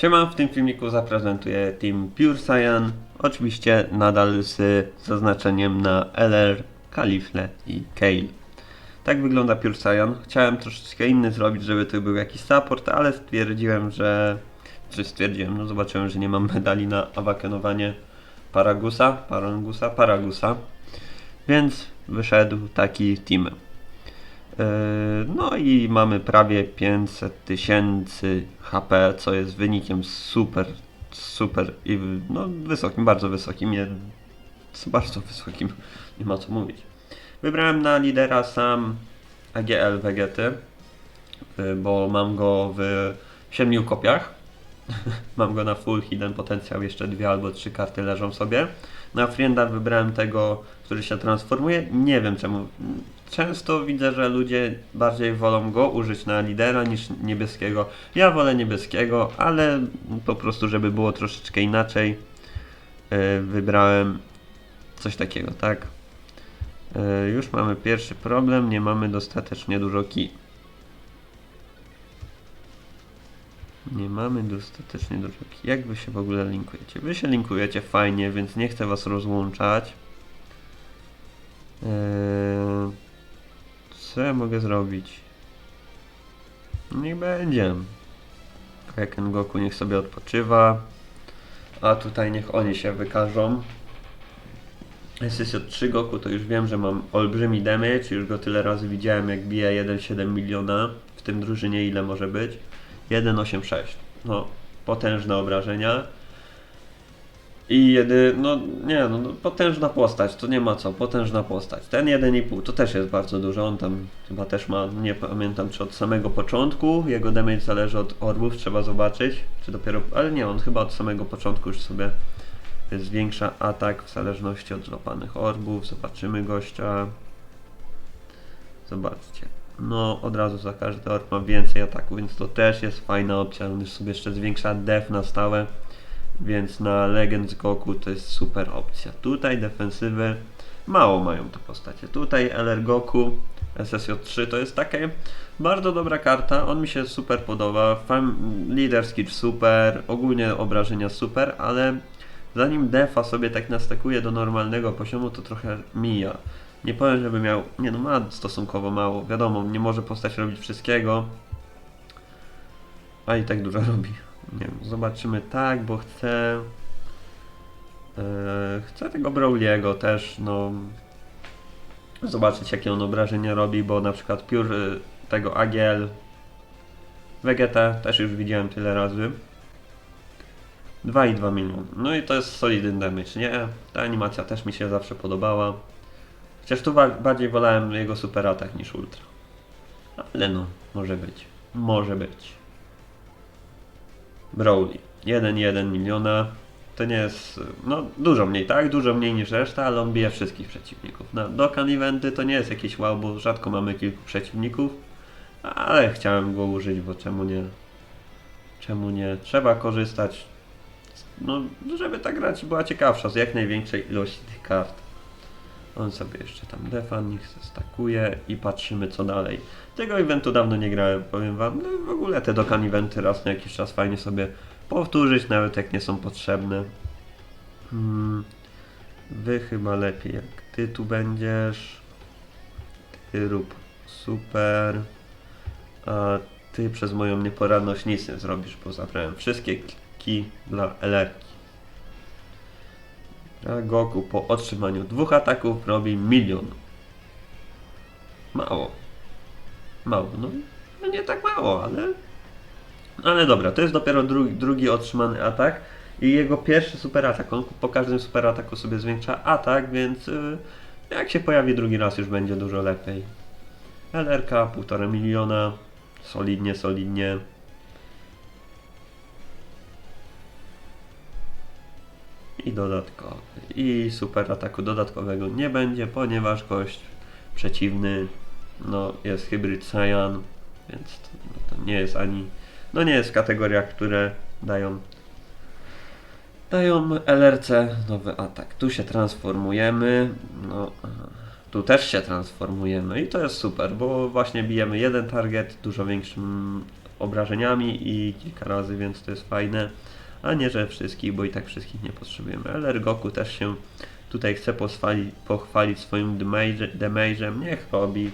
Siema, w tym filmiku zaprezentuję Team Pure Cyan, oczywiście nadal z zaznaczeniem na LR, Kalifle i Kale. Tak wygląda Pure Cyan. Chciałem troszeczkę inny zrobić, żeby to był jakiś support, ale stwierdziłem, że... Czy stwierdziłem, no zobaczyłem, że nie mam medali na awakenowanie Paragusa, Parangusa, Paragusa. Więc wyszedł taki team. Yy, No i mamy prawie 500 tysięcy HP, co jest wynikiem super, super i no, wysokim, bardzo wysokim, nie, bardzo wysokim, nie ma co mówić. Wybrałem na lidera sam AGL Vegety, bo mam go w 7 kopiach. mam go na full hidden potencjał, jeszcze dwie albo trzy karty leżą sobie. Na Frienda wybrałem tego, który się transformuje. Nie wiem czemu. Często widzę, że ludzie bardziej wolą go użyć na lidera niż niebieskiego. Ja wolę niebieskiego, ale po prostu, żeby było troszeczkę inaczej, yy, wybrałem coś takiego, tak? Yy, Już mamy pierwszy problem, nie mamy dostatecznie dużo kij. Nie mamy dostatecznie dużo kij. Jak wy się w ogóle linkujecie? Wy się linkujecie fajnie, więc nie chcę was rozłączać. Eee, co ja mogę zrobić? Niech będzie. Kraken Goku niech sobie odpoczywa. A tutaj niech oni się wykażą. SSJ3 Goku to już wiem, że mam olbrzymi damage. Już go tyle razy widziałem jak bije 1,7 miliona. W tym drużynie ile może być? 1,86. No, potężne obrażenia. I jedy, no nie, no, no potężna postać, to nie ma co, potężna postać. Ten 1,5 to też jest bardzo dużo, on tam chyba też ma, nie pamiętam czy od samego początku, jego damage zależy od orbów, trzeba zobaczyć, czy dopiero, ale nie, on chyba od samego początku już sobie zwiększa atak w zależności od złapanych orbów, zobaczymy gościa. Zobaczcie. No, od razu za każdy orb ma więcej ataku, więc to też jest fajna opcja. On już sobie jeszcze zwiększa def na stałe, więc na Legends Goku to jest super opcja. Tutaj defensywy mało mają te postacie. Tutaj LR Goku SSJ3 to jest takie bardzo dobra karta. On mi się super podoba. Fam leader skill super, ogólnie obrażenia super, ale zanim defa sobie tak nastakuje do normalnego poziomu, to trochę mija. Nie powiem, żeby miał. Nie no, ma stosunkowo mało. Wiadomo, nie może postać robić wszystkiego. A i tak dużo robi. Nie wiem, zobaczymy tak, bo chcę. Yy, chcę tego Brawliego też, no. Zobaczyć, jakie on obrażenia robi, bo na przykład piór y, tego Agiel. Vegeta też już widziałem tyle razy. 2,2 milion. No i to jest solidny damage, nie? Ta animacja też mi się zawsze podobała. Chociaż tu ba- bardziej wolałem jego super atak niż ultra. Ale no, może być. Może być. Brawly. 1,1 miliona. To nie jest, no dużo mniej, tak? Dużo mniej niż reszta, ale on bije wszystkich przeciwników. Na Dokkan Eventy to nie jest jakieś wow, bo rzadko mamy kilku przeciwników. Ale chciałem go użyć, bo czemu nie? Czemu nie? Trzeba korzystać. No, żeby ta gra ci była ciekawsza z jak największej ilości tych kart. On sobie jeszcze tam defa, niech se stakuje i patrzymy co dalej. Tego eventu dawno nie grałem, powiem wam. No w ogóle te Dokkan eventy raz na jakiś czas fajnie sobie powtórzyć, nawet jak nie są potrzebne. Hmm. Wy chyba lepiej jak ty tu będziesz. Ty rób super. A ty przez moją nieporadność nic nie zrobisz, bo zabrałem wszystkie ki dla LR-ki. A Goku po otrzymaniu dwóch ataków robi milion. Mało. Mało, no, no nie tak mało, ale... Ale dobra, to jest dopiero drugi, drugi otrzymany atak i jego pierwszy super atak. On po każdym super ataku sobie zwiększa atak, więc y, jak się pojawi drugi raz już będzie dużo lepiej. LRK, półtora miliona. Solidnie, solidnie. I dodatkowy. I super ataku dodatkowego nie będzie, ponieważ gość przeciwny no, jest hybryd Cyan, więc to, no, to nie jest ani. No nie jest w kategoriach, które dają. Dają LRC nowy atak. Tu się transformujemy. No, tu też się transformujemy i to jest super, bo właśnie bijemy jeden target dużo większym obrażeniami i kilka razy, więc to jest fajne a nie, że wszystkich, bo i tak wszystkich nie potrzebujemy. Ale Ergoku też się tutaj chce pochwalić swoim damage'em, niech robi.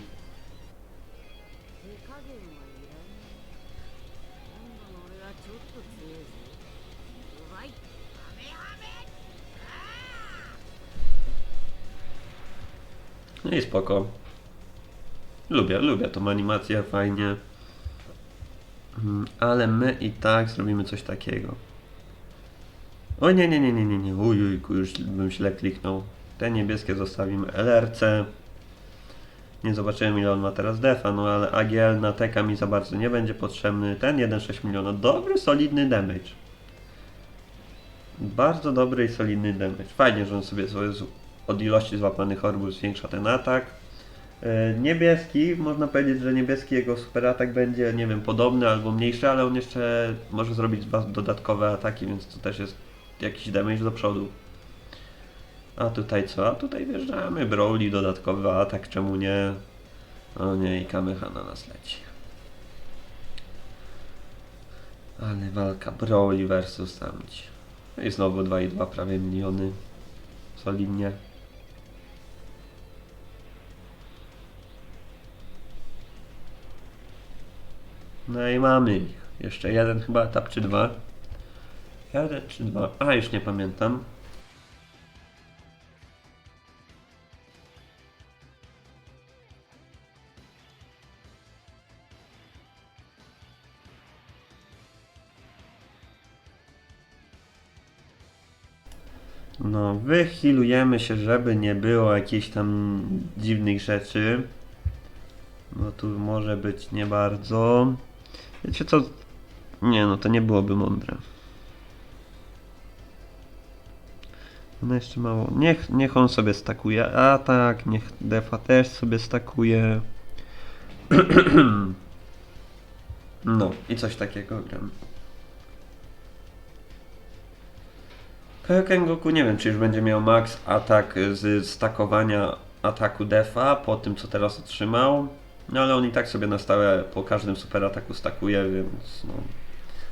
No i spoko. Lubię, lubię tą animację, fajnie. Mm, ale my i tak zrobimy coś takiego. O nie, nie, nie, nie, nie, nie. Już bym źle kliknął. Te niebieskie zostawimy LRC. Nie zobaczyłem ile on ma teraz defa, no ale AGL na TK mi za bardzo nie będzie potrzebny. Ten 1,6 miliona. Dobry, solidny damage. Bardzo dobry i solidny damage. Fajnie, że on sobie od ilości złapanych orbów zwiększa ten atak. E, Niebieski, można powiedzieć, że niebieski jego super atak będzie, nie wiem, podobny albo mniejszy, ale on jeszcze może zrobić dodatkowe ataki, więc to też jest jakiś damage do przodu. A tutaj co? A tutaj wjeżdżamy, Broly, dodatkowy atak, czemu nie? O nie, i Kameha na nas leci. Ale walka Broly versus tamci. No i znowu 2,2 prawie miliony. Solidnie. No i mamy. Jeszcze jeden chyba etap czy dwa. Jeden czy dwa. A już nie pamiętam. No, wychilujemy się, żeby nie było jakichś tam dziwnych rzeczy. Bo tu może być nie bardzo. Wiecie co? Nie, no to nie byłoby mądre. No jeszcze mało. Niech, niech on sobie stakuje atak, niech defa też sobie stakuje. No i coś takiego gram. Kaioken Goku nie wiem, czy już będzie miał max atak z stakowania ataku defa po tym, co teraz otrzymał. No ale on i tak sobie na stałe po każdym super ataku stakuje, więc no.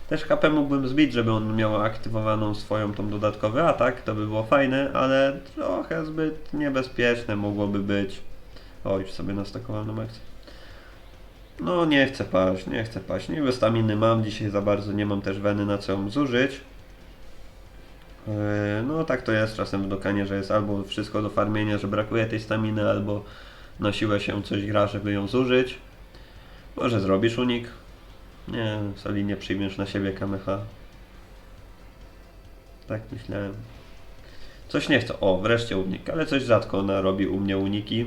Też HP mógłbym zbić, żeby on miał aktywowaną swoją tą dodatkowy atak, to by było fajne, ale trochę zbyt niebezpieczne mogłoby być. O, już sobie nastakowałem na max. No nie chcę paść, nie chcę paść. Niby staminy mam, dzisiaj za bardzo nie mam też weny na co ją zużyć. Yy, No tak to jest czasem w dokanie, że jest albo wszystko do farmienia, że brakuje tej staminy, albo na siłę się coś gra, żeby ją zużyć. Może zrobisz unik? Nie, solidnie przyjmiesz na siebie kamecha. Tak myślałem. Coś nie chcę. O, wreszcie unik, ale coś rzadko ona robi u mnie uniki.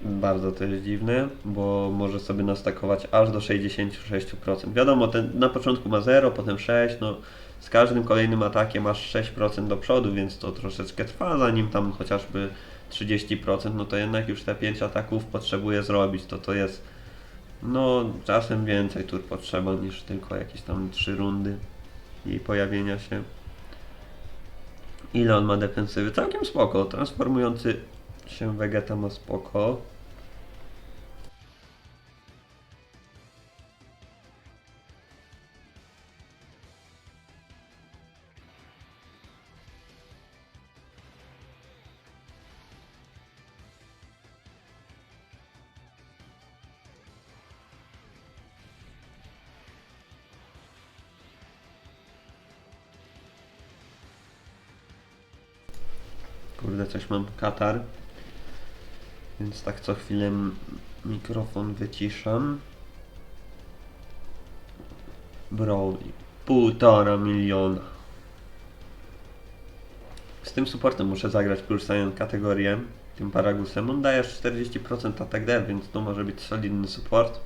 Bardzo to jest dziwne, bo może sobie nastakować aż do 66%. Wiadomo, ten na początku ma 0, potem 6, no z każdym kolejnym atakiem masz 6% do przodu, więc to troszeczkę trwa, zanim tam chociażby 30%, no to jednak już te 5 ataków potrzebuje zrobić, to to jest no czasem więcej tur potrzeba niż tylko jakieś tam 3 rundy jej pojawienia się. Ile on ma defensywy? Całkiem spoko, transformujący się Vegeta ma spoko. Kurde, coś mam katar. Więc tak co chwilę mikrofon wyciszam. Broly. Półtora miliona. Z tym supportem muszę zagrać Saiyan kategorię. Tym Paragusem. On daje aż 40% attack dev, więc to może być solidny support.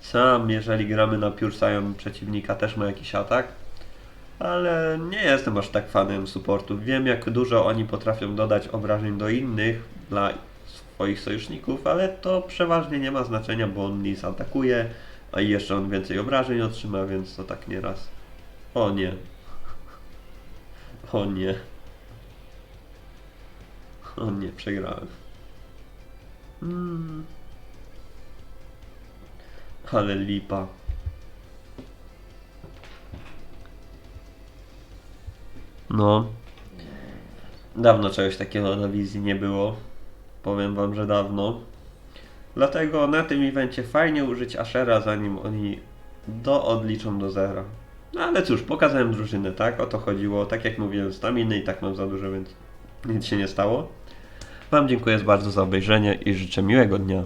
Sam, jeżeli gramy na Pure Saiyan przeciwnika, też ma jakiś atak. Ale nie jestem aż tak fanem supportów. Wiem, jak dużo oni potrafią dodać obrażeń do innych dla swoich sojuszników, ale to przeważnie nie ma znaczenia, bo on nie zaatakuje, a jeszcze on więcej obrażeń otrzyma, więc to tak nieraz. O nie. O nie. O nie, przegrałem. Mm. Ale lipa. No. Dawno czegoś takiego na wizji nie było. Powiem wam, że dawno. Dlatego na tym evencie fajnie użyć Ashera, zanim oni do odliczą do zera. No ale cóż, pokazałem drużynę, tak? O to chodziło. Tak jak mówiłem, staminy i tak mam za dużo, więc nic się nie stało. Wam dziękuję bardzo za obejrzenie i życzę miłego dnia.